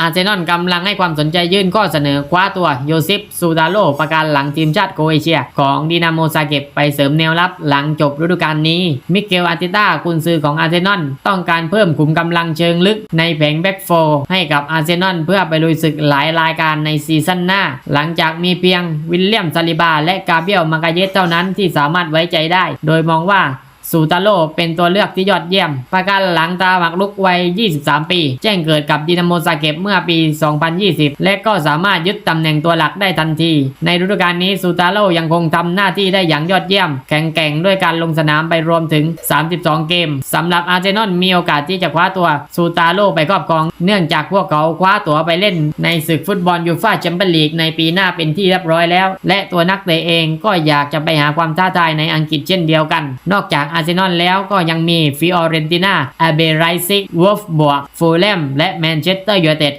อาร์เซนอลกำลังให้ความสนใจยื่นข้อเสนอคว้าตัวโยซิฟซูดาโลประการหลังทีมชาติโครเอเชีย ของดินาโมซาเก็บไปเสริมแนวรับหลังจบฤดูกาลนี้ มิเกลอาร์เตต้ากุนซือของอาร์เซนอลต้องการเพิ่มขุมกำลังเชิงลึกในแผงแบ็กโฟร์ให้กับอาร์เซนอลเพื่อไปลุยศึกหลายรายการในซีซั่นหน้า หลังจากมีเพียงวิลเลียมซาลิบา และกาเบียลมากาเยสเท่านั้นที่สามารถไว้ใจได้ โดยมองว่า ซูตาโลเป็นตัวเลือกที่ยอดเยี่ยม ประกันหลังตาหมักลุกวัย 23 ปี แจ้งเกิดกับดินาโมซาเก็บเมื่อปี 2020 และก็สามารถยึดตำแหน่งตัวหลักได้ทันที ในฤดูกาลนี้ซูตาโลยังคงทำหน้าที่ได้อย่างยอดเยี่ยม แข็งแกร่งด้วยการลงสนามไปรวมถึง 32 เกมสำหรับอาร์เซนอลมีโอกาสที่จะคว้าตัวซูตาโลไปครอบครอง เนื่องจากพวกเขาคว้าตัวไปเล่น ในศึกฟุตบอลยูฟ่าแชมเปี้ยนลีกในปีหน้าเป็นที่เรียบร้อยแล้ว และตัวนักเตะเองก็อยากจะไปหาความท้าทายในอังกฤษเช่นเดียวกัน นอกจากอาร์เซนอลแล้วก็ยังมีฟิออเรนติน่าอาเบไรซิกวอฟบวกฟูลแลมและแมนเชสเตอร์ยูไนเต็ด